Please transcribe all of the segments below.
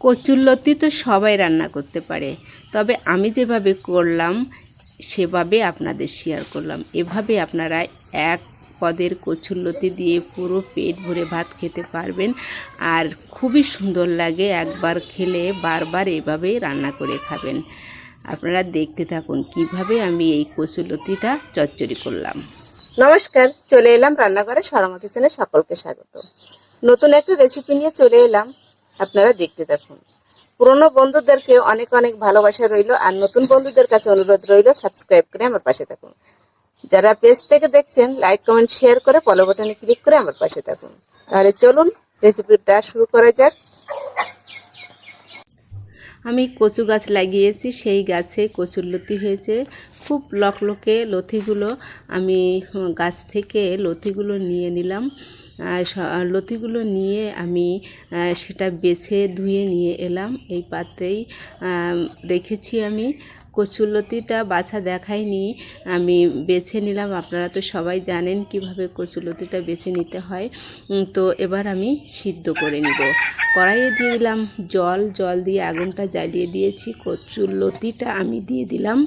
কচুরলতি তো সবাই রান্না করতে পারে। তবে আমি যেভাবে করলাম, সেভাবে আপনাদের শেয়ার করলাম। এভাবে আপনারা এক পদের কচুরলতি দিয়ে পুরো পেট ভরে ভাত খেতে পারবেন। আর খুবই সুন্দর লাগে একবার খেলে বারবার এভাবেই রান্না করে খাবেন। আপনারা দেখতে থাকুন কীভাবে আমি এই কচুরলতিটা চচ্চড়ি করলাম। নমস্কার, চলে এলাম রান্নাঘরে সরমা কিচেনে সকলকে স্বাগত। নতুন একটা রেসিপি নিয়ে চলে এলাম। আপনারা দেখতে থাকুন। পুরনো বন্ধুদেরকে অনেক অনেক ভালোবাসা রইল, আর নতুন বন্ধুদের কাছে অনুরোধ রইল সাবস্ক্রাইব করে আমার পাশে থাকুন। যারা পেজ থেকে দেখছেন লাইক কমেন্ট শেয়ার করে ফলো বাটনে ক্লিক করে আমার পাশে থাকুন। তাহলে চলুন রেসিপিটা শুরু করা যাক। আমি কচু গাছ লাগিয়েছি, সেই গাছে কচুর লতি হয়েছে। খুব লকলকে লতিগুলো, আমি গাছ থেকে লতিগুলো নিয়ে নিলাম। লতিগুলো নিয়ে আমি সেটা বেছে ধুয়ে নিয়ে এলাম। এই পাত্রেই রেখেছি আমি। কচুলতিটা বাছা দেখাইনি আমি বেছে নিলাম। আপনারা তো সবাই জানেন কীভাবে কচুলতিটা বেছে নিতে হয়। তো এবার আমি সিদ্ধ করে নিব। কড়াইয়ে দিয়ে দিলাম জল। জল দিয়ে আগুনটা জ্বালিয়ে দিয়েছি। কচুলতিটা আমি দিয়ে দিলাম।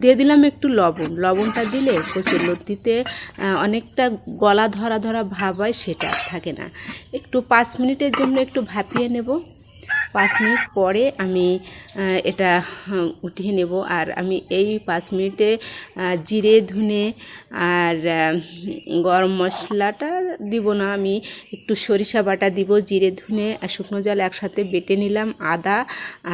দিয়ে দিলাম একটু লবণ। লবণটা দিলে কচুর লতিতে অনেকটা গলা ধরা ধরা ভাব হয় সেটা থাকে না। একটু পাঁচ মিনিটের জন্য একটু ভাপিয়ে নেব। পাঁচ মিনিট পরে আমি এটা উঠিয়ে নেব। আর আমি এই পাঁচ মিনিটে জিরে, ধুনে আর গরম মশলাটা দিব না। আমি একটু সরিষা বাটা দিব, জিরে, ধুনে আর শুকনো জল একসাথে বেটে নিলাম, আদা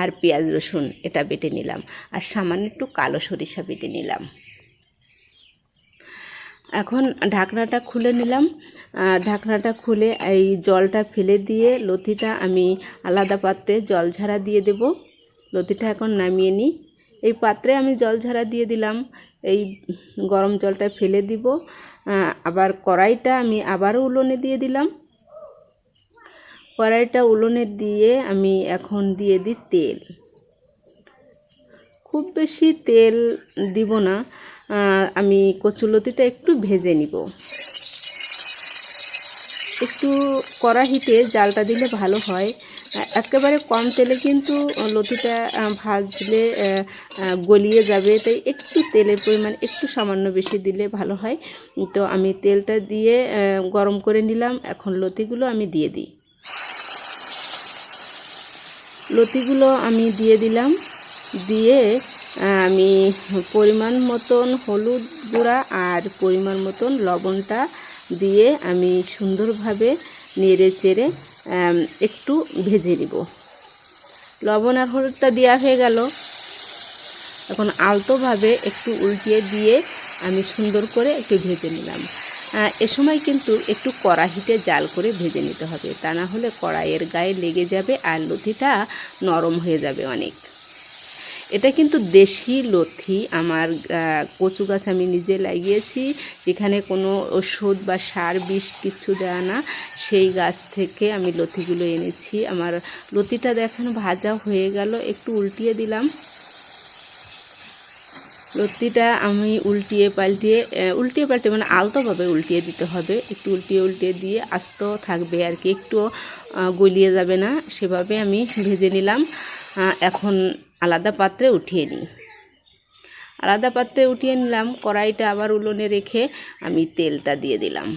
আর পেঁয়াজ, রসুন এটা বেটে নিলাম। আর সামান্য একটু কালো সরিষা বেটে নিলাম। এখন ঢাকনাটা খুলে নিলাম। ঢাকনাটা খুলে এই জলটা ফেলে দিয়ে লতিটা আমি আলাদা পাত্রে জল ঝাড়া দিয়ে দেব। লতিটা এখন নামিয়ে নিই। এই পাত্রে আমি জল ঝাড়া দিয়ে দিলাম। এই গরম জলটা ফেলে দিব। আবার কড়াইটা আমি আবারও উলোনে দিয়ে দিলাম। কড়াইটা উলোনে দিয়ে আমি এখন দিয়ে দিই তেল। খুব বেশি তেল দিব না। আমি কচুলতিটা একটু ভেজে নিব। একটু কড়া হিটে জালটা দিলে ভালো হয়। একেবারে কম তেলে কিন্তু লতিটা ভাজলে গলিয়ে যাবে। তাই একটু তেলের পরিমাণ একটু সামান্য বেশি দিলে ভালো হয়। তো আমি তেলটা দিয়ে গরম করে নিলাম। এখন লতিগুলো আমি দিয়ে দিই। লতিগুলো আমি দিয়ে দিলাম। দিয়ে আমি পরিমাণ মতন হলুদ গুঁড়া আর পরিমাণ মতন লবণটা দিয়ে আমি সুন্দরভাবে নেড়ে চেড়ে একটু ভেজে নিব। লবণ আর হলুদটা দেওয়া হয়ে গেল। এখন আলতোভাবে একটু উল্টিয়ে দিয়ে আমি সুন্দর করে একটু ভেজে নিলাম। এ সময় কিন্তু একটু কড়াইতে জাল করে ভেজে নিতে হবে। তা না হলে কড়াইয়ের গায়ে লেগে যাবে আর লতিটা নরম হয়ে যাবে অনেক। এটা কিন্তু দেশি লথি, আমার কচু গাছ আমি নিজে লাগিয়েছি। এখানে কোনো ওষুধ বা সার বিষ কিছু দেয় না। সেই গাছ থেকে আমি লতিগুলো এনেছি। আমার লতিটা দেখেন ভাজা হয়ে গেল, একটু উল্টিয়ে দিলাম। লতিটা আমি উল্টিয়ে পাল্টিয়ে উল্টিয়ে পাল্টিয়ে মানে আলতোভাবে উল্টিয়ে দিতে হবে। একটু উল্টিয়ে উল্টিয়ে দিয়ে আস্ত থাকবে আর কি, একটু গলিয়ে যাবে না। সেভাবে আমি ভেজে নিলাম। এখন আলাদা পাত্রে উঠিয়ে নিই। আলাদা পাত্রে উঠিয়ে নিলাম, কড়াইটা আবার উলোনে রেখে আমি তেলটা দিয়ে দিলাম।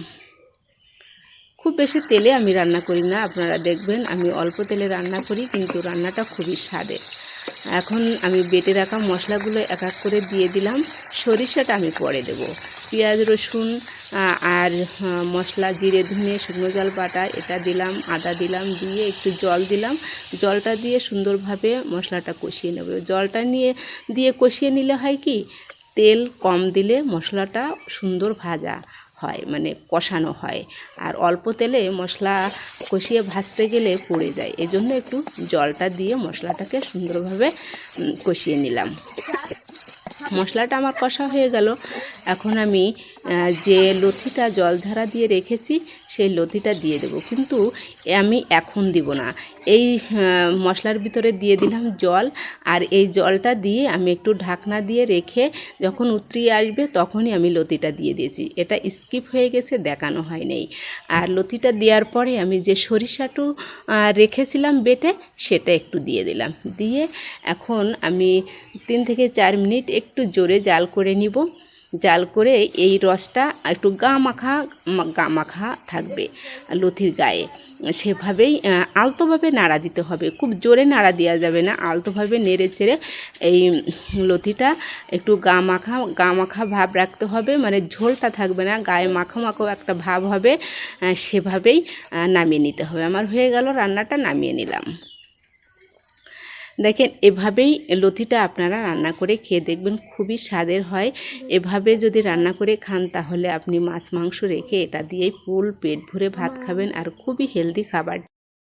খুব বেশি তেলে আমি রান্না করি না, আপনারা দেখবেন আমি অল্প তেলে রান্না করি, কিন্তু রান্নাটা খুবই স্বাদের। এখন আমি বেটে রাখা মশলাগুলো এক এক করে দিয়ে দিলাম, সরিষাটা আমি পরে দেব। পেঁয়াজ, রসুন আর মশলা, জিরে, ধনে, শুকনো জল, বাটা, এটা দিলাম, আদা দিলাম, দিয়ে একটু জল দিলাম। জলটা দিয়ে সুন্দরভাবে মশলাটা কষিয়ে নেব। জলটা নিয়ে, দিয়ে কষিয়ে নিলে হয় কি, তেল কম দিলে মশলাটা সুন্দর ভাজা হয় মানে কষানো হয়। আর অল্প তেলে মশলা কষিয়ে ভাজতে গেলে পড়ে যায়। এজন্য একটু জলটা দিয়ে মশলাটাকে সুন্দরভাবে কষিয়ে নিলাম। মশলাটা আমার কষা হয়ে গেল। এখন আমি যে লথিটা জল ঝাড়া দিয়ে রেখেছি, সেই লতিটা দিয়ে দেবো। কিন্তু আমি এখন দিব না। এই মশলার ভিতরে দিয়ে দিলাম জল, আর এই জলটা দিয়ে আমি একটু ঢাকনা দিয়ে রেখে যখন উতরিয়ে আসবে, তখনই আমি লতিটা দিয়ে দিয়েছি। এটা স্কিপ হয়ে গেছে, দেখানো হয় নাই। আর লতিটা দেওয়ার পরে আমি যে সরিষাটু রেখেছিলাম বেটে, সেটা একটু দিয়ে দিলাম। দিয়ে এখন আমি তিন থেকে চার মিনিট একটু জোরে জাল করে নিব। জাল করে এই রসটা একটু গা মাখা গা মাখা থাকবে লথির গায়ে। সেভাবেই আলতোভাবে নাড়া দিতে হবে। খুব জোরে নাড়া দেওয়া যাবে না। আলতোভাবে নেড়ে চেড়ে এই লথিটা একটু গা মাখা গা মাখা ভাব রাখতে হবে। মানে ঝোলটা থাকবে না। গায়ে মাখো মাখো একটা ভাব হবে। সেভাবেই নামিয়ে নিতে হবে। আমার হয়ে গেল রান্নাটা, নামিয়ে নিলাম। দেখেন এভাবেই লতিটা আপনারা রান্না করে খেয়ে দেখবেন খুবই স্বাদের হয়। এভাবে যদি রান্না করে খান তাহলে আপনি মাছ মাংস রেখে এটা দিয়েই ফুল পেট ভরে ভাত খাবেন আর খুবই হেলদি খাবার।